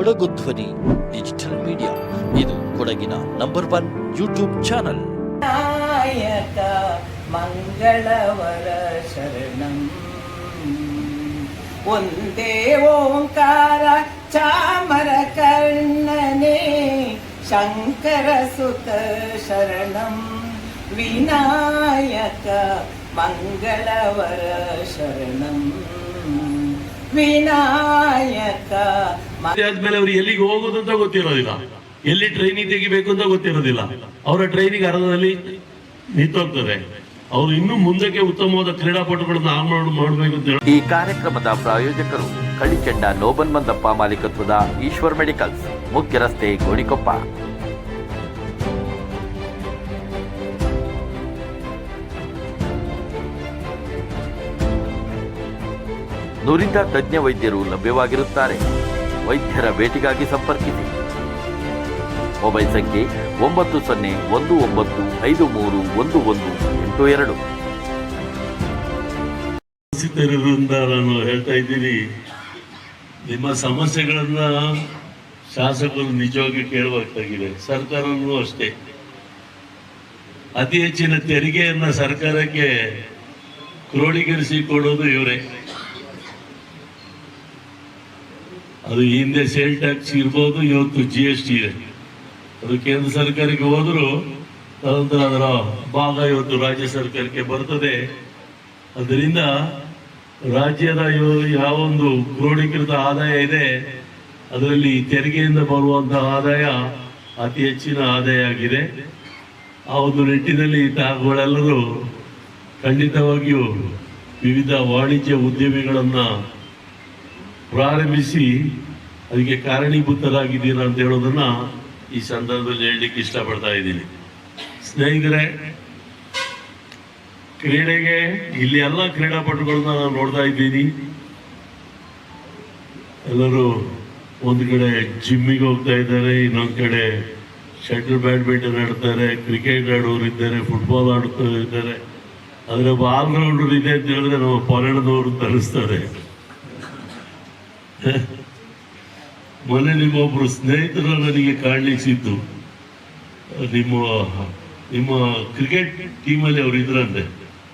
ಕೊಡಗು ಧ್ವನಿ digital media ಇದು ಕೊಡಗಿನ ನಂಬರ್ ಒನ್ ಯೂಟ್ಯೂಬ್ ಚಾನಲ್ ಮಂಗಳವರ ಶರಣಂ. ಒಂದೇ ಓಂಕಾರ, ಚಾಮರ ಕರ್ಣನೆ, ಶಂಕರ ಸುತ ಶರಣಂ. ವಿನಾಯಕ ಮಂಗಳವರ ಶರಣಂ. ವಿನಾಯಕ ಆದ್ಮೇಲೆ ಅವ್ರು ಎಲ್ಲಿಗೆ ಹೋಗೋದು ಅಂತ ಗೊತ್ತಿರೋದಿಲ್ಲ. ಎಲ್ಲಿ ಟ್ರೈನಿಂಗ್ ತೆಗಿಬೇಕು ಅಂತ ಗೊತ್ತಿರೋದಿಲ್ಲ. ಅವರ ಟ್ರೈನಿಂಗ್ ಅರ್ಧದಲ್ಲಿ ನಿಂತೋಗ್ತದೆ. ಅವರು ಇನ್ನೂ ಮುಂದಕ್ಕೆ ಉತ್ತಮವಾದ ಕ್ರೀಡಾಪಟುಗಳನ್ನ ಆಮರಣ ಮಾಡಬೇಕು ಅಂತ ಹೇಳಿ. ಈ ಕಾರ್ಯಕ್ರಮದ ಪ್ರಾಯೋಜಕರು ಕಳಿಚಂಡ ನೋಬನ್ ಮಂದಪ್ಪ ಮಾಲೀಕತ್ವದ ಈಶ್ವರ್ ಮೆಡಿಕಲ್ಸ್, ಮುಖ್ಯ ರಸ್ತೆ ಗೋಣಿಕೊಪ್ಪ. ನುರಿತ ತಜ್ಞ ವೈದ್ಯರು ಲಭ್ಯವಾಗಿರುತ್ತಾರೆ. ವೈದ್ಯರ ಭೇಟಿಗಾಗಿ ಸಂಪರ್ಕಿಸಿ. ಮೊಬೈಲ್ ಸಂಖ್ಯೆ ಒಂಬತ್ತು ಸೊನ್ನೆ ಒಂದು ಒಂಬತ್ತು ಐದು ಮೂರು ಒಂದು ಒಂದು ಎಂಟು ಎರಡು. ನಾನು ಹೇಳ್ತಾ ಇದ್ದೀನಿ. ನಿಮ್ಮ ಸಮಸ್ಯೆಗಳನ್ನ ಶಾಸಕರು ನಿಜವಾಗಿ ಕೇಳಬೇಕಾಗಿದೆ. ಸರ್ಕಾರನೂ ಅಷ್ಟೇ. ಅತಿ ಹೆಚ್ಚಿನ ತೆರಿಗೆಯನ್ನ ಸರ್ಕಾರಕ್ಕೆ ಕ್ರೋಢೀಕರಿಸಿ ಕೊಡೋದು ಇವರೇ. ಅದು ಹಿಂದೆ ಸೇಲ್ ಟ್ಯಾಕ್ಸ್ ಇರ್ಬೋದು, ಇವತ್ತು ಜಿ ಎಸ್ ಟಿ ಇದೆ. ಅದು ಕೇಂದ್ರ ಸರ್ಕಾರಕ್ಕೆ ಹೋದ್ರು, ತದನಂತರ ಅದರ ಭಾಗ ಇವತ್ತು ರಾಜ್ಯ ಸರ್ಕಾರಕ್ಕೆ ಬರ್ತದೆ. ಅದರಿಂದ ರಾಜ್ಯದ ಯಾವ ಯಾವೊಂದು ಕ್ರೋಢೀಕೃತ ಆದಾಯ ಇದೆ, ಅದರಲ್ಲಿ ತೆರಿಗೆಯಿಂದ ಬರುವಂತಹ ಆದಾಯ ಅತಿ ಹೆಚ್ಚಿನ ಆದಾಯ ಆಗಿದೆ ಆ ಒಂದು ನಿಟ್ಟಿನಲ್ಲಿ ತಾವುಗಳೆಲ್ಲರೂ ಖಂಡಿತವಾಗಿಯೂ ವಿವಿಧ ವಾಣಿಜ್ಯ ಉದ್ಯಮಿಗಳನ್ನ ಪ್ರಾರಂಭಿಸಿ, ಅದಕ್ಕೆ ಕಾರಣೀಭೂತರಾಗಿದ್ದೀರಾ ಅಂತ ಹೇಳೋದನ್ನ ಈ ಸಂದರ್ಭದಲ್ಲಿ ಹೇಳಲಿಕ್ಕೆ ಇಷ್ಟಪಡ್ತಾ ಇದ್ದೀನಿ. ಸ್ನೇಹಿತರೆ, ಕ್ರೀಡೆಗೆ ಇಲ್ಲಿ ಎಲ್ಲ ಕ್ರೀಡಾಪಟುಗಳನ್ನ ನಾನು ನೋಡ್ತಾ ಇದ್ದೀನಿ. ಎಲ್ಲರೂ ಒಂದು ಕಡೆ ಜಿಮ್ಮಿಗೆ ಹೋಗ್ತಾ ಇದ್ದಾರೆ, ಇನ್ನೊಂದು ಕಡೆ ಶಟಲ್ ಬ್ಯಾಡ್ಮಿಂಟನ್ ಆಡ್ತಾರೆ, ಕ್ರಿಕೆಟ್ ಆಡೋರು ಇದ್ದಾರೆ, ಫುಟ್ಬಾಲ್ ಆಡ್ತಾ ಇದ್ದಾರೆ. ಆದರೆ ಒಬ್ಬ ಆಲ್ರೌಂಡರ್ ಇದೆ ಅಂತ ಹೇಳಿದ್ರೆ ನಮ್ಮ ಪೊರಣದವರು ತರಿಸ್ತಾರೆ. ಮೊನ್ನೆ ನಿಮ್ಮೊಬ್ರು ಸ್ನೇಹಿತರು ನನಗೆ ಕಾಣ್ಲಿಕ್ಕೆ ಸಿದ್ದು ನಿಮ್ಮ ನಿಮ್ಮ ಕ್ರಿಕೆಟ್ ಟೀಮಲ್ಲಿ ಅವರು ಇದ್ರಂತೆ.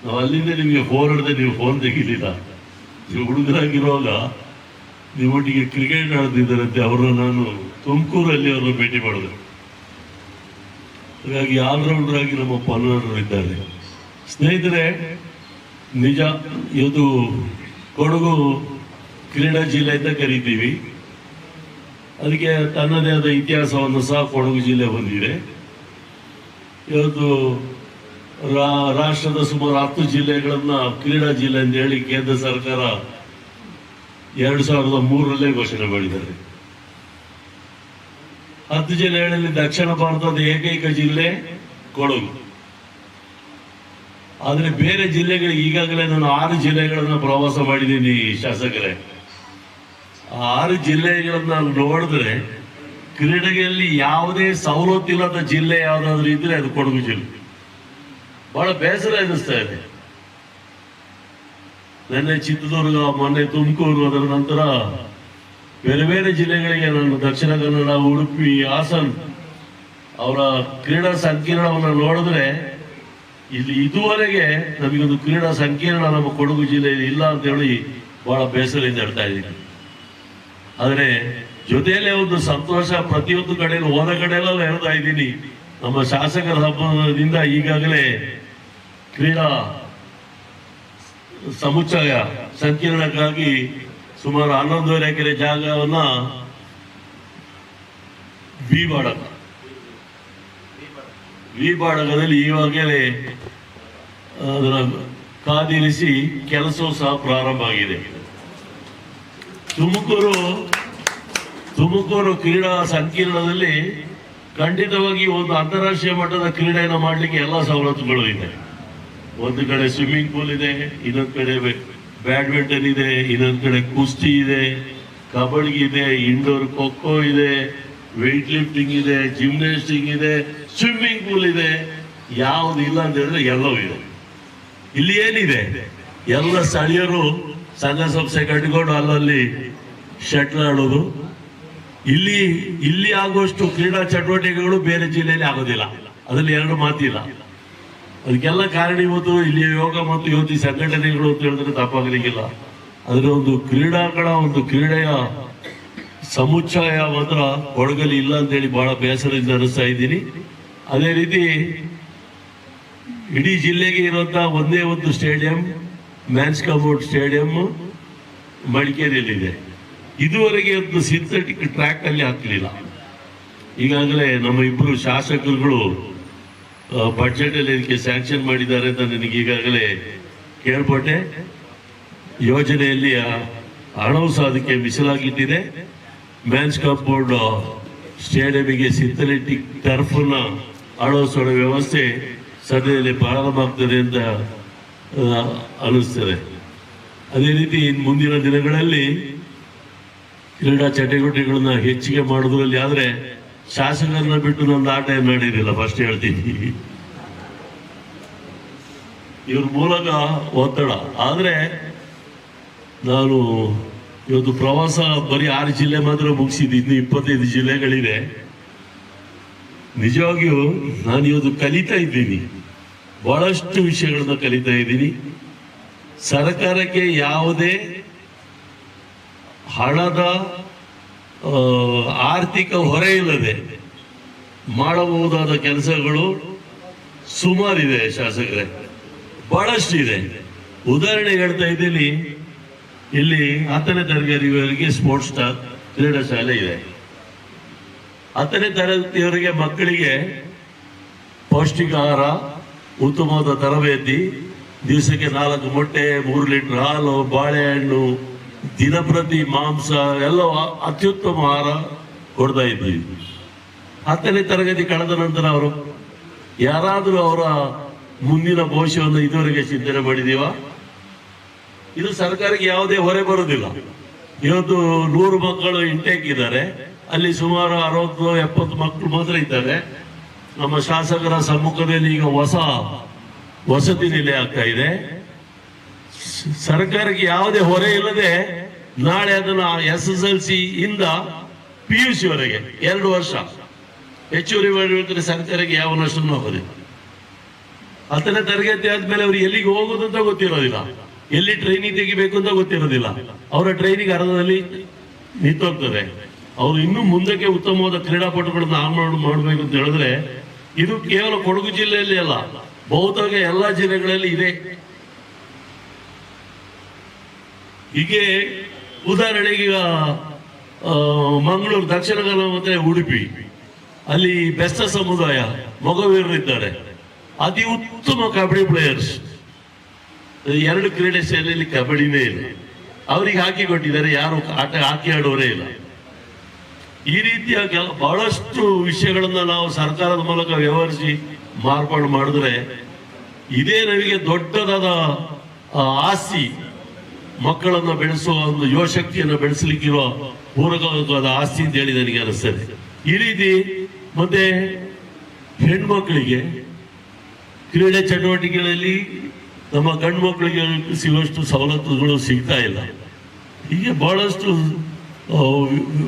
ನಾವು ಅಲ್ಲಿಂದ ನಿಮಗೆ ಫೋನ್ ಹಿಡಿದ್ರೆ ನೀವು ಫೋನ್ ತೆಗಿಲಿಲ್ಲ. ನೀವು ಹುಡುಗರಾಗಿರುವಾಗ ನಿಮ್ಮೊಟ್ಟಿಗೆ ಕ್ರಿಕೆಟ್ ಆಡ್ತಿದ್ದಾರಂತೆ, ಅವ್ರನ್ನ ನಾನು ತುಮಕೂರಲ್ಲಿ ಅವ್ರನ್ನ ಭೇಟಿ ಮಾಡಿದೆ. ಹಾಗಾಗಿ ಆಲ್ರೌಂಡರ್ ಆಗಿ ನಮ್ಮ ಪಾಲ್ಗೊಳ್ಳರು ಇದ್ದಾರೆ. ಸ್ನೇಹಿತರೆ, ನಿಜ, ಇದು ಕೊಡಗು ಕ್ರೀಡಾ ಜಿಲ್ಲೆ ಅಂತ ಕರಿತೀವಿ. ಅದಕ್ಕೆ ತನ್ನದೇ ಆದ ಇತಿಹಾಸವನ್ನು ಸಹ ಕೊಡಗು ಜಿಲ್ಲೆ ಹೊಂದಿದೆ. ಇವತ್ತು ರಾಷ್ಟ್ರದ ಸುಮಾರು ಹತ್ತು ಜಿಲ್ಲೆಗಳನ್ನ ಕ್ರೀಡಾ ಜಿಲ್ಲೆ ಅಂತ ಹೇಳಿ ಕೇಂದ್ರ ಸರ್ಕಾರ ಎರಡು ಸಾವಿರದ ಮೂರರಲ್ಲೇ ಘೋಷಣೆ ಮಾಡಿದ್ದಾರೆ. ಹತ್ತು ಜಿಲ್ಲೆಗಳಲ್ಲಿ ದಕ್ಷಿಣ ಭಾರತದ ಏಕೈಕ ಜಿಲ್ಲೆ ಕೊಡಗು. ಆದರೆ ಬೇರೆ ಜಿಲ್ಲೆಗಳಿಗೆ ಈಗಾಗಲೇ ನಾನು ಆರು ಜಿಲ್ಲೆಗಳನ್ನು ಪ್ರವಾಸ ಮಾಡಿದ್ದೀನಿ ಶಾಸಕರೇ. ಆರು ಜಿಲ್ಲೆಗಳನ್ನ ನೋಡಿದ್ರೆ ಕ್ರೀಡೆಯಲ್ಲಿ ಯಾವುದೇ ಸವಲತ್ತಿಲ್ಲದ ಜಿಲ್ಲೆ ಯಾವ್ದಾದ್ರು ಇದ್ರೆ ಅದು ಕೊಡಗು ಜಿಲ್ಲೆ. ಬಹಳ ಬೇಸರ ಎನಿಸ್ತಾ ಇದೆ. ನಿನ್ನೆ ಚಿತ್ರದುರ್ಗ, ಮೊನ್ನೆ ತುಮಕೂರು ಅದರ ನಂತರ ಬೇರೆ ಬೇರೆ ಜಿಲ್ಲೆಗಳಿಗೆ ನಾನು ದಕ್ಷಿಣ ಕನ್ನಡ, ಉಡುಪಿ, ಹಾಸನ್ ಅವರ ಕ್ರೀಡಾ ಸಂಕೀರ್ಣವನ್ನು ನೋಡಿದ್ರೆ ಇಲ್ಲಿ ಇದುವರೆಗೆ ನಮಗೊಂದು ಕ್ರೀಡಾ ಸಂಕೀರ್ಣ ನಮ್ಮ ಕೊಡಗು ಜಿಲ್ಲೆಯಲ್ಲಿ ಇಲ್ಲ ಅಂತ ಹೇಳಿ ಬಹಳ ಬೇಸರದಿಂದ ಹೇಳ್ತಾ ಇದ್ದೀನಿ. ಆದರೆ ಜೊತೆಯಲ್ಲೇ ಒಂದು ಸಂತೋಷ ಪ್ರತಿಯೊಂದು ಕಡೆ ಹೋದ ಕಡೆಯಲ್ಲ ಹೇಳ್ತಾ ಇದ್ದೀನಿ. ನಮ್ಮ ಶಾಸಕರ ಹಬ್ಬದಿಂದ ಈಗಾಗಲೇ ಕ್ರೀಡಾ ಸಮುಚ್ಚಯ ಸಂಕೀರ್ಣಕ್ಕಾಗಿ ಸುಮಾರು ಹನ್ನೊಂದೂವರೆ ಎಕರೆ ಜಾಗವನ್ನ ವಿ ಬಾಡಕ ವಿ ಬಾಡಕದಲ್ಲಿ ಈವಾಗಲೇ ಅದರ ಕಾದಿರಿಸಿ ಕೆಲಸವೂ ಸಹ ಪ್ರಾರಂಭ ಆಗಿದೆ. ತುಮಕೂರು ತುಮಕೂರು ಕ್ರೀಡಾ ಸಂಕೀರ್ಣದಲ್ಲಿ ಖಂಡಿತವಾಗಿ ಒಂದು ಅಂತಾರಾಷ್ಟ್ರೀಯ ಮಟ್ಟದ ಕ್ರೀಡೆಯನ್ನು ಮಾಡಲಿಕ್ಕೆ ಎಲ್ಲ ಸವಲತ್ತುಗಳು ಇದೆ. ಒಂದು ಕಡೆ ಸ್ವಿಮ್ಮಿಂಗ್ ಪೂಲ್ ಇದೆ, ಇನ್ನೊಂದು ಕಡೆ ಬ್ಯಾಡ್ಮಿಂಟನ್ ಇದೆ, ಇನ್ನೊಂದು ಕಡೆ ಕುಸ್ತಿ ಇದೆ, ಕಬಡ್ಡಿ ಇದೆ ಇಂಡೋರ್ ಖೋಖೋ ಇದೆ ವೆಯ್ಟ್ ಲಿಫ್ಟಿಂಗ್ ಇದೆ ಜಿಮ್ನಾಸ್ಟಿಕ್ ಇದೆ ಸ್ವಿಮ್ಮಿಂಗ್ ಪೂಲ್ ಇದೆ. ಯಾವ್ದು ಇಲ್ಲ ಅಂತ ಹೇಳಿದ್ರೆ ಎಲ್ಲವೂ ಇದೆ. ಇಲ್ಲಿ ಏನಿದೆ? ಎಲ್ಲ ಸ್ಥಳೀಯರು ಸಂಘ ಸಂಸ್ಥೆ ಕಟ್ಟಿಕೊಂಡು ಅಲ್ಲಲ್ಲಿ ಶಟ್ಲ್ ಆಡೋದು. ಇಲ್ಲಿ ಇಲ್ಲಿ ಆಗುವಷ್ಟು ಕ್ರೀಡಾ ಚಟುವಟಿಕೆಗಳು ಬೇರೆ ಜಿಲ್ಲೆಯಲ್ಲಿ ಆಗೋದಿಲ್ಲ. ಅದರಲ್ಲಿ ಎರಡು ಮಾತಿಲ್ಲ. ಅದಕ್ಕೆಲ್ಲ ಕಾರಣ ಇವತ್ತು ಇಲ್ಲಿ ಯೋಗ ಮತ್ತು ಯುವತಿ ಸಂಘಟನೆಗಳು ಅಂತ ಹೇಳಿದ್ರೆ ತಪ್ಪಾಗಲಿಕ್ಕಿಲ್ಲ. ಅದರ ಒಂದು ಕ್ರೀಡಾಗಳ ಒಂದು ಕ್ರೀಡೆಯ ಸಮುಚ್ಚಯ ಮಾತ್ರ ಕೊಡಗಲ್ಲಿ ಇಲ್ಲ ಅಂತೇಳಿ ಬಹಳ ಬೇಸರದಿಂದ ಅನಿಸ್ತಾ ಇದ್ದೀನಿ. ಅದೇ ರೀತಿ ಇಡೀ ಜಿಲ್ಲೆಗೆ ಇರುವಂತಹ ಒಂದೇ ಒಂದು ಸ್ಟೇಡಿಯಂ ಮ್ಯಾನ್ಸ್ ಕಮೌಟ್ ಸ್ಟೇಡಿಯಂ ಮಡಿಕೇರಿಯಲ್ಲಿದೆ. ಇದುವರೆಗೆ ಅದನ್ನು ಸಿಂಥೆಟಿಕ್ ಟ್ರ್ಯಾಕ್ ಅಲ್ಲಿ ಹಾಕಲಿಲ್ಲ. ಈಗಾಗಲೇ ನಮ್ಮ ಇಬ್ಬರು ಶಾಸಕರುಗಳು ಬಜೆಟ್ ಅಲ್ಲಿ ಇದಕ್ಕೆ ಸ್ಯಾಂಕ್ಷನ್ ಮಾಡಿದ್ದಾರೆ ಅಂತ ನನಗೆ ಈಗಾಗಲೇ ಕೇಳ್ಪಟ್ಟೆ. ಯೋಜನೆಯಲ್ಲಿ ಹಣವು ಸಹ ಅದಕ್ಕೆ ಮೀಸಲಾಗಿಟ್ಟಿದೆ. ಮ್ಯಾನ್ಸ್ ಕಾಂಪೌಂಡ್ ಸ್ಟೇಡಿಯಂಗೆ ಸಿಂಥೆಟಿಕ್ ಟರ್ಫ್ನ ಅಳವಡಿಸೋ ವ್ಯವಸ್ಥೆ ಸದ್ಯದಲ್ಲಿ ಪ್ರಾರಂಭ ಆಗ್ತದೆ ಅಂತ ಆ, ಅನಿಸ್ತದೆ ಅದೇ ರೀತಿ ಇನ್ನು ಮುಂದಿನ ದಿನಗಳಲ್ಲಿ ಕ್ರೀಡಾ ಚಟುವಟಿಕೆಗಳನ್ನ ಹೆಚ್ಚಿಗೆ ಮಾಡೋದ್ರಲ್ಲಿ ಆದರೆ ಶಾಸಕರನ್ನ ಬಿಟ್ಟು ನನ್ನ ಆಟ ಏನು ನಡೆಯಿರಲಿಲ್ಲ ಫಸ್ಟ್ ಹೇಳ್ತೀನಿ. ಇವ್ರ ಮೂಲಕ ಒತ್ತಡ. ಆದರೆ ನಾನು ಇವತ್ತು ಪ್ರವಾಸ ಬರೀ ಆರು ಜಿಲ್ಲೆ ಮಾತ್ರ ಮುಗಿಸಿದ್ದು ಇನ್ನು ಇಪ್ಪತ್ತೈದು ಜಿಲ್ಲೆಗಳಿದೆ ನಿಜವಾಗಿಯೂ ನಾನು ಇವತ್ತು ಕಲಿತಾ ಇದ್ದೀನಿ. ಬಹಳಷ್ಟು ವಿಷಯಗಳನ್ನು ಕಲಿತಾ ಇದ್ದೀನಿ. ಸರ್ಕಾರಕ್ಕೆ ಯಾವುದೇ ಹಣದ ಆರ್ಥಿಕ ಹೊರೆ ಇಲ್ಲದೆ ಮಾಡಬಹುದಾದ ಕೆಲಸಗಳು ಸುಮಾರಿದೆ ಶಾಸಕರೇ. ಬಹಳಷ್ಟು ಇದೆ ಉದಾಹರಣೆ ಹೇಳ್ತಾ ಇದ್ದೀನಿ. ಇಲ್ಲಿ ಹತ್ತನೇ ತರಗತಿಯವರಿಗೆ ಸ್ಪೋರ್ಟ್ಸ್ ಕ್ರೀಡಾ ಶಾಲೆ ಇದೆ. ಹತ್ತನೇ ತರಗತಿಯವರಿಗೆ ಮಕ್ಕಳಿಗೆ ಪೌಷ್ಟಿಕ ಆಹಾರ ಉತ್ತಮವಾದ ತರಬೇತಿ, ದಿವಸಕ್ಕೆ ನಾಲ್ಕು ಮೊಟ್ಟೆ, ಮೂರು ಲೀಟರ್ ಹಾಲು, ಬಾಳೆಹಣ್ಣು ದಿನಪ್ರತಿ ಮಾಂಸ ಎಲ್ಲ ಅತ್ಯುತ್ತಮ ಆಹಾರ ಕೊಡ್ತಾ ಇದ್ದೀವಿ ಹತ್ತನೇ ತರಗತಿ ಕಳೆದ ನಂತರ ಅವರು, ಯಾರಾದರೂ ಅವರ ಮುಂದಿನ ಭವಿಷ್ಯವನ್ನು ಇದುವರೆಗೆ ಚಿಂತನೆ ಮಾಡಿದೀವ ಇದು ಸರ್ಕಾರಕ್ಕೆ ಯಾವುದೇ ಹೊರೆ ಬರುವುದಿಲ್ಲ. ಇವತ್ತು ನೂರು ಮಕ್ಕಳು ಇಂಟೇಕ್ ಇದ್ದಾರೆ. ಅಲ್ಲಿ ಸುಮಾರು ಅರವತ್ತು, ಎಪ್ಪತ್ತು ಮಕ್ಕಳು ಮಾತ್ರ ಇದ್ದಾರೆ. ನಮ್ಮ ಶಾಸಕರ ಸಮ್ಮುಖದಲ್ಲಿ ಈಗ ಹೊಸ ವಸತಿ ನಿಲಯ ಆಗ್ತಾ ಇದೆ. ಸರ್ಕಾರಕ್ಕೆ ಯಾವುದೇ ಹೊರೆ ಇಲ್ಲದೆ ನಾಳೆ ಅದನ್ನ ಎಸ್ ಎಸ್ ಎಲ್ ಸಿ ಇಂದ ಪಿ ಯು ಸಿ ವರೆಗೆ ಎರಡು ವರ್ಷ. ಹೆಚ್ಚುವರಿ ಮಾಡಿದ್ರೆ ಸರ್ಕಾರಕ್ಕೆ ಯಾವ ನಷ್ಟನೂ ಆಗೋದಿಲ್ಲ. ಹತ್ತನೇ ತರಗತಿ ಆದ್ಮೇಲೆ ಅವ್ರು ಎಲ್ಲಿಗೆ ಹೋಗೋದು ಅಂತ ಗೊತ್ತಿರೋದಿಲ್ಲ. ಎಲ್ಲಿ ಟ್ರೈನಿಂಗ್ ತೆಗಿಬೇಕು ಅಂತ ಗೊತ್ತಿರೋದಿಲ್ಲ. ಅವರ ಟ್ರೈನಿಂಗ್ ಅರ್ಧದಲ್ಲಿ ನಿಂತೋಗ್ತದೆ. ಅವರು ಇನ್ನೂ ಮುಂದಕ್ಕೆ ಉತ್ತಮವಾದ ಕ್ರೀಡಾಪಟುಗಳನ್ನ ಆಮ್ ಮಾಡಬೇಕು ಅಂತ ಹೇಳಿದ್ರೆ ಇದು ಕೇವಲ ಕೊಡಗು ಜಿಲ್ಲೆಯಲ್ಲಿ ಅಲ್ಲ, ಬಹುತೇಕ ಎಲ್ಲ ಜಿಲ್ಲೆಗಳಲ್ಲಿ ಇದೆ. ಹೀಗೆ ಉದಾಹರಣೆಗೆ ಈಗ ಮಂಗಳೂರು ದಕ್ಷಿಣ ಕನ್ನಡ ಮತ್ತೆ ಉಡುಪಿ, ಅಲ್ಲಿ ಬೆಸ್ತ ಸಮುದಾಯ ಮಗುವೀರರಿದ್ದಾರೆ. ಅತಿ ಉತ್ತಮ ಕಬಡ್ಡಿ ಪ್ಲೇಯರ್ಸ್ ಎರಡು ಕ್ರೀಡೆ ಶೈಲಿಯಲ್ಲಿ ಕಬಡ್ಡಿನೇ ಇಲ್ಲ. ಅವರಿಗೆ ಹಾಕಿ ಕೊಟ್ಟಿದ್ದಾರೆ, ಯಾರು ಆಟ, ಹಾಕಿ ಆಡೋರೇ ಇಲ್ಲ. ಈ ರೀತಿಯ ಕೆಲ ಬಹಳಷ್ಟು ವಿಷಯಗಳನ್ನ ನಾವು ಸರ್ಕಾರದ ಮೂಲಕ ವ್ಯವಹರಿಸಿ ಮಾರ್ಪಾಡು ಮಾಡಿದ್ರೆ ಇದೇ ನಮಗೆ ದೊಡ್ಡದಾದ ಆಸ್ತಿ ಮಕ್ಕಳನ್ನ ಬೆಳೆಸುವ ಒಂದು ಯುವಶಕ್ತಿಯನ್ನು ಬೆಳೆಸಲಿಕ್ಕಿರುವ ಪೂರಕವಾದ ಆಸ್ತಿ ಅಂತ ಹೇಳಿ ನನಗೆ ಅನಿಸ್ತದೆ. ಈ ರೀತಿ ಮತ್ತೆ ಹೆಣ್ಮಕ್ಳಿಗೆ ಕ್ರೀಡೆ ಚಟುವಟಿಕೆಗಳಲ್ಲಿ ನಮ್ಮ ಗಂಡು ಮಕ್ಕಳಿಗೆ ಸಿಗುವಷ್ಟು ಸವಲತ್ತುಗಳು ಸಿಗ್ತಾ ಇಲ್ಲ. ಹೀಗೆ ಬಹಳಷ್ಟು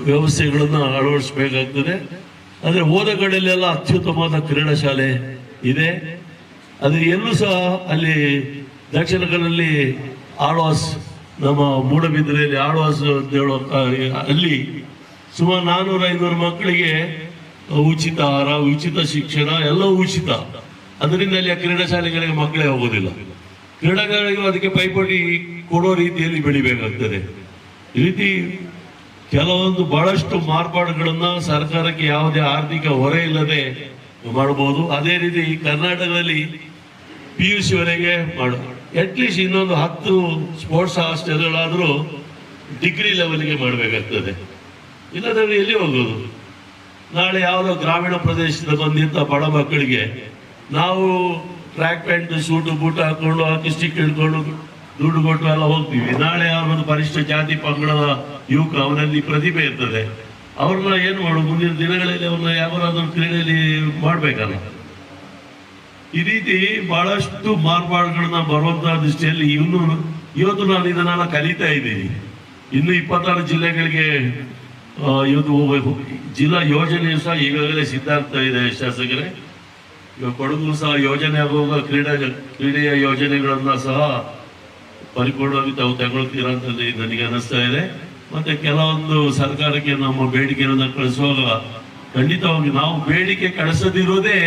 ವ್ಯವಸ್ಥೆಗಳನ್ನ ಅಳವಡಿಸಬೇಕಾಗ್ತದೆ. ಆದರೆ ಹೋದ ಕಡೆಯಲ್ಲೆಲ್ಲ ಅತ್ಯುತ್ತಮವಾದ ಕ್ರೀಡಾ ಶಾಲೆ ಇದೆ. ಆದರೆ ಎಲ್ಲೂ ಸಹ ಅಲ್ಲಿ ದಕ್ಷಿಣ ಕನ್ನಡದಲ್ಲಿ ಆಳ್ವಾಸ್, ನಮ್ಮ ಮೂಡಬಿದ್ರೆಯಲ್ಲಿ ಆಳ್ವಾಸ್ ಅಂತ ಹೇಳೋ ಅಲ್ಲಿ ಸುಮಾರು ನಾನ್ನೂರ ಐನೂರು ಮಕ್ಕಳಿಗೆ ಉಚಿತ ಆಹಾರ, ಉಚಿತ ಶಿಕ್ಷಣ ಎಲ್ಲ ಉಚಿತ. ಅದರಿಂದ ಅಲ್ಲಿ ಆ ಕ್ರೀಡಾ ಶಾಲೆಗಳಿಗೆ ಮಕ್ಕಳೇ ಹೋಗೋದಿಲ್ಲ. ಕ್ರೀಡಾಗಾರಿಗೂ ಅದಕ್ಕೆ ಪೈಪೋಟಿ ಕೊಡೋ ರೀತಿಯಲ್ಲಿ ಬೆಳಿಬೇಕಾಗ್ತದೆ. ಈ ರೀತಿ ಕೆಲವೊಂದು ಬಹಳಷ್ಟು ಮಾರ್ಪಾಡುಗಳನ್ನ ಸರ್ಕಾರಕ್ಕೆ ಯಾವುದೇ ಆರ್ಥಿಕ ಹೊರೆ ಇಲ್ಲದೆ ಮಾಡಬಹುದು ಅದೇ ರೀತಿ ಕರ್ನಾಟಕದಲ್ಲಿ ಪಿ ಯು ಸಿ ವರೆಗೆ ಮಾಡು. ಅಟ್ಲೀಸ್ಟ್ ಇನ್ನೊಂದು ಹತ್ತು ಸ್ಪೋರ್ಟ್ಸ್ ಹಾಸ್ಟೆಲ್ಗಳಾದರೂ ಡಿಗ್ರಿ ಲೆವೆಲ್ಗೆ ಮಾಡಬೇಕಾಗ್ತದೆ. ಇಲ್ಲದ್ರೆ ಎಲ್ಲಿ ಹೋಗೋದು? ನಾಳೆ ಯಾವುದೋ ಗ್ರಾಮೀಣ ಪ್ರದೇಶದ ಬಂದಿದ್ದ ಬಡ ಮಕ್ಕಳಿಗೆ ನಾವು ಟ್ರ್ಯಾಕ್ ಪ್ಯಾಂಟ್ ಸೂಟು ಬೂಟ್ ಹಾಕೊಂಡು ಹಾಕಿ ಸ್ಟಿಕ್ ಹಿಡ್ಕೊಂಡು ದುಡ್ಡು ಕೊಟ್ಟು ಎಲ್ಲ ಹೋಗ್ತೀವಿ. ನಾಳೆ ಅವರೊಂದು ಪರಿಷ್ಠ ಜಾತಿ ಪಂಗಡದ ಯುವಕ ಅವನಲ್ಲಿ ಪ್ರತಿಭೆ ಇರ್ತದೆ. ಅವ್ರನ್ನ ಏನು ಮಾಡು ಮುಂದಿನ ದಿನಗಳಲ್ಲಿ ಅವ್ರನ್ನ ಯಾವಾರಾದ್ರೂ ಕ್ರೀಡೆಯಲ್ಲಿ ಮಾಡ್ಬೇಕಲ್ಲ. ಈ ರೀತಿ ಬಹಳಷ್ಟು ಮಾರ್ಪಾಡುಗಳನ್ನ ಬರುವಂತಹ ದೃಷ್ಟಿಯಲ್ಲಿ ಇನ್ನು ಇವತ್ತು ನಾನು ಇದನ್ನೆಲ್ಲ ಕಲಿತಾ ಇದ್ದೀನಿ. ಇನ್ನು ಇಪ್ಪತ್ತಾರು ಜಿಲ್ಲೆಗಳಿಗೆ ಇವತ್ತು ಹೋಗ್ಬೇಕು. ಜಿಲ್ಲಾ ಯೋಜನೆಯು ಸಹ ಈಗಾಗಲೇ ಸಿದ್ಧಾಗ್ತಾ ಇದೆ ಶಾಸಕರೇ. ಕೊಡಗು ಸಹ ಯೋಜನೆ ಆಗುವಾಗ ಕ್ರೀಡಾ, ಕ್ರೀಡೆಯ ಯೋಜನೆಗಳನ್ನ ಸಹ ಪರಿಪೂರ್ಣವಾಗಿ ತಾವು ತಗೊಳ್ತೀರಾ ಅಂತ ನನಗೆ ಅನಿಸ್ತಾ ಇದೆ. ಮತ್ತೆ ಕೆಲವೊಂದು ಸರ್ಕಾರಕ್ಕೆ ನಮ್ಮ ಬೇಡಿಕೆಯನ್ನು ಕಳಿಸುವಾಗ ಖಂಡಿತವಾಗಿ ನಾವು ಬೇಡಿಕೆ ಕಳಿಸದಿರೋದೇ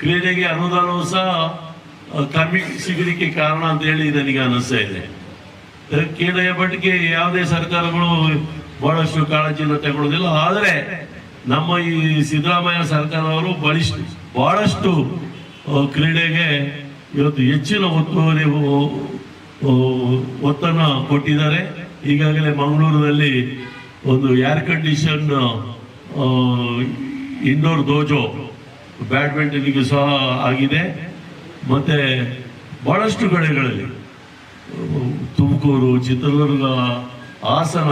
ಕ್ರೀಡೆಗೆ ಅನುದಾನವೂ ಸಹ ಕಮ್ಮಿ ಸಿಗಲಿಕ್ಕೆ ಕಾರಣ ಅಂತ ಹೇಳಿ ನನಗೆ ಅನಿಸ್ತಾ ಇದೆ. ಕ್ರೀಡೆಯ ಬಗ್ಗೆ ಯಾವುದೇ ಸರ್ಕಾರಗಳು ಬಹಳಷ್ಟು ಕಾಳಜಿಯನ್ನು ತಗೊಳ್ಳೋದಿಲ್ಲ. ಆದರೆ ನಮ್ಮ ಈ ಸಿದ್ದರಾಮಯ್ಯ ಸರ್ಕಾರವರು ಬಲಿಷ್ಠ, ಬಹಳಷ್ಟು ಕ್ರೀಡೆಗೆ ಇವತ್ತು ಹೆಚ್ಚಿನ ಒತ್ತುವರಿ ಒತ್ತನ್ನ ಕೊಟ್ಟಿದ್ದಾರೆ. ಈಗಾಗಲೇ ಮಂಗಳೂರಿನಲ್ಲಿ ಒಂದು ಏರ್ ಕಂಡೀಷನ್ ಇಂಡೋರ್ ದೋಜೋ ಬ್ಯಾಡ್ಮಿಂಟನ್ಗೆ ಸಹ ಆಗಿದೆ. ಮತ್ತೆ ಬಹಳಷ್ಟು ಕಡೆಗಳಲ್ಲಿ, ತುಮಕೂರು, ಚಿತ್ರದುರ್ಗ, ಹಾಸನ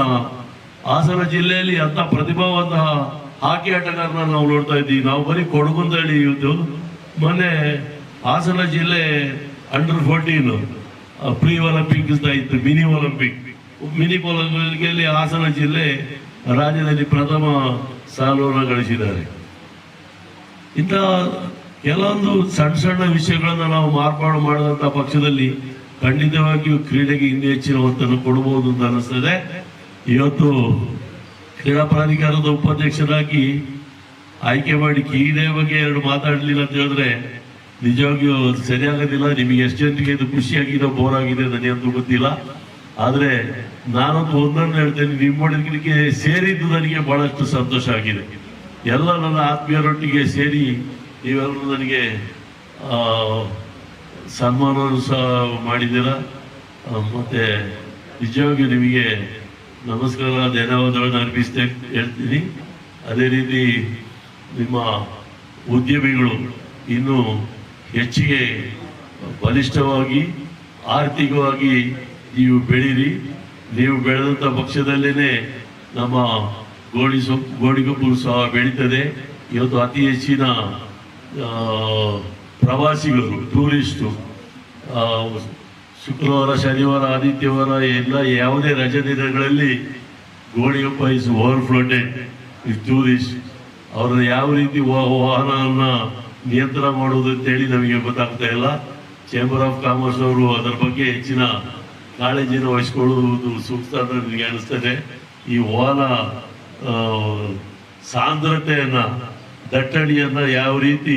ಹಾಸನ ಜಿಲ್ಲೆಯಲ್ಲಿ ಅಂತ ಪ್ರತಿಭಾವಂತ ಹಾಕಿ ಆಟಗಾರನ ನಾವು ನೋಡ್ತಾ ಇದ್ದೀವಿ. ನಾವು ಬರೀ ಕೊಡಗುಂದಳ್ಳಿ ಇದ್ದು, ಮೊನ್ನೆ ಹಾಸನ ಜಿಲ್ಲೆ ಅಂಡರ್ ಫೋರ್ಟೀನ್ ಪ್ರೀ ಒಲಿಂಪಿಕ್ ಇತ್ತು ಮಿನಿ ಒಲಿಂಪಿಕ್ ಮಿನಿ ಒಲಿಂಪಿಕ್ಗೆ ಹಾಸನ ಜಿಲ್ಲೆ ರಾಜ್ಯದಲ್ಲಿ ಪ್ರಥಮ ಸಾಲವನ್ನು ಗಳಿಸಿದ್ದಾರೆ. ಇಂಥ ಕೆಲವೊಂದು ಸಣ್ಣ ಸಣ್ಣ ವಿಷಯಗಳನ್ನ ನಾವು ಮಾರ್ಪಾಡು ಮಾಡಿದಂತ ಪಕ್ಷದಲ್ಲಿ ಖಂಡಿತವಾಗಿಯೂ ಕ್ರೀಡೆಗೆ ಇನ್ನೂ ಹೆಚ್ಚಿನ ಒತ್ತನ್ನು ಕೊಡಬಹುದು ಅಂತ ಅನಿಸ್ತದೆ ಇವತ್ತು ಕ್ರೀಡಾ ಪ್ರಾಧಿಕಾರದ ಉಪಾಧ್ಯಕ್ಷರಾಗಿ ಆಯ್ಕೆ ಮಾಡಿ ಕ್ರೀಡೆ ಬಗ್ಗೆ ಎರಡು ಮಾತಾಡಲಿಲ್ಲ ಅಂತ ಹೇಳಿದ್ರೆ ನಿಜವಾಗಿಯೂ ಸರಿಯಾಗೋದಿಲ್ಲ. ನಿಮಗೆ ಎಷ್ಟು ಜನರಿಗೆ ಇದು ಖುಷಿಯಾಗಿದೆ ಬೋರ್ ಆಗಿದೆ ನನಗಂತೂ ಗೊತ್ತಿಲ್ಲ. ಆದರೆ ನಾನಂತೂ ಒಂದನ್ನು ಹೇಳ್ತೇನೆ ನಿಮ್ಮೊಳಗೆ ಸೇರಿದ್ದು ನನಗೆ ಬಹಳಷ್ಟು ಸಂತೋಷ ಆಗಿದೆ. ಎಲ್ಲ ನನ್ನ ಆತ್ಮೀಯರೊಟ್ಟಿಗೆ ಸೇರಿ ನೀವೆಲ್ಲರೂ ನನಗೆ ಸನ್ಮಾನವನ್ನು ಸಹ ಮಾಡಿದ್ದೀರ. ಮತ್ತು ಮತ್ತೆ ನಿಜವಾಗಿಯೂ ನಿಮಗೆ ನಮಸ್ಕಾರ, ಧನ್ಯವಾದಗಳನ್ನು ಅರ್ಪಿಸ್ತೇ ಹೇಳ್ತೀನಿ. ಅದೇ ರೀತಿ ನಿಮ್ಮ ಉದ್ಯಮಿಗಳು ಇನ್ನೂ ಹೆಚ್ಚಿಗೆ ಬಲಿಷ್ಠವಾಗಿ, ಆರ್ಥಿಕವಾಗಿ ನೀವು ಬೆಳೀರಿ. ನೀವು ಬೆಳೆದಂಥ ಪಕ್ಷದಲ್ಲೇ ನಮ್ಮ ಗೋಡಿ ಗೋಡಿಗೊಬ್ಬರು ಸಹ ಬೆಳೀತದೆ. ಇವತ್ತು ಅತಿ ಹೆಚ್ಚಿನ ಪ್ರವಾಸಿಗರು, ಟೂರಿಸ್ಟು ಶುಕ್ರವಾರ, ಶನಿವಾರ, ಆದಿತ್ಯವಾರ ಎಲ್ಲ ಯಾವುದೇ ರಜೆ ದಿನಗಳಲ್ಲಿ Godigoppa is overflowed is tourist ಅವರ ಯಾವ ರೀತಿ ವಾಹನವನ್ನ ನಿಯಂತ್ರಣ ಮಾಡುವುದು ಅಂತೇಳಿ ನಮಗೆ ಗೊತ್ತಾಗ್ತಾ ಇಲ್ಲ. ಚೇಂಬರ್ ಆಫ್ ಕಾಮರ್ಸ್ ಅವರು ಅದರ ಬಗ್ಗೆ ಹೆಚ್ಚಿನ ಕಾಳಜಿಯನ್ನು ವಹಿಸಿಕೊಳ್ಳುವುದು ಸೂಕ್ತ ಅಂತ ನನಗೆ ಅನಿಸ್ತದೆ ಈ ವಾಹನ ಸಾಂದ್ರತೆಯನ್ನು ಸಾಂದ್ರತೆಯನ್ನ, ದಟ್ಟಣೆಯನ್ನ ಯಾವ ರೀತಿ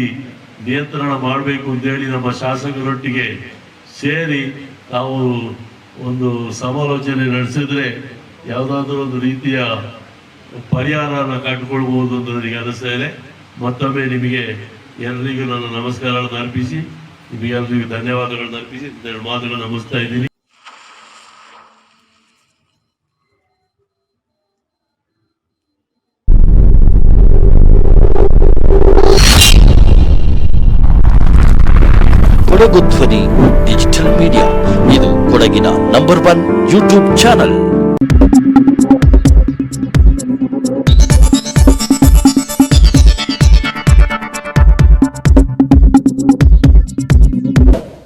ನಿಯಂತ್ರಣ ಮಾಡಬೇಕು ಅಂತೇಳಿ ನಮ್ಮ ಶಾಸಕರೊಟ್ಟಿಗೆ ಸೇರಿ ತಾವು ಒಂದು ಸಮಾಲೋಚನೆ ನಡೆಸಿದ್ರೆ ಯಾವುದಾದ್ರೂ ಒಂದು ರೀತಿಯ ಪರಿಹಾರನ ಕಂಡುಕೊಳ್ಬಹುದು ಅಂತ ನನಗೆ ಅನಿಸ್ತಾ ಇದೆ. ಮತ್ತೊಮ್ಮೆ ನಿಮಗೆ ಎಲ್ಲರಿಗೂ ನನ್ನ ನಮಸ್ಕಾರಗಳನ್ನು ಅರ್ಪಿಸಿ ನಿಮಗೆಲ್ಲರಿಗೂ ಧನ್ಯವಾದಗಳನ್ನು ಅರ್ಪಿಸಿ, ಎರಡು ಮಾತುಗಳನ್ನು ನಮಿಸ್ತಾ ಇದ್ದೀನಿ. ಕೊಡಗು ಧ್ವನಿ ಡಿಜಿಟಲ್ ಮೀಡಿಯಾ, ಇದು ಕೊಡಗಿನ ನಂಬರ್ ಒನ್ ಯೂಟ್ಯೂಬ್ ಚಾನಲ್.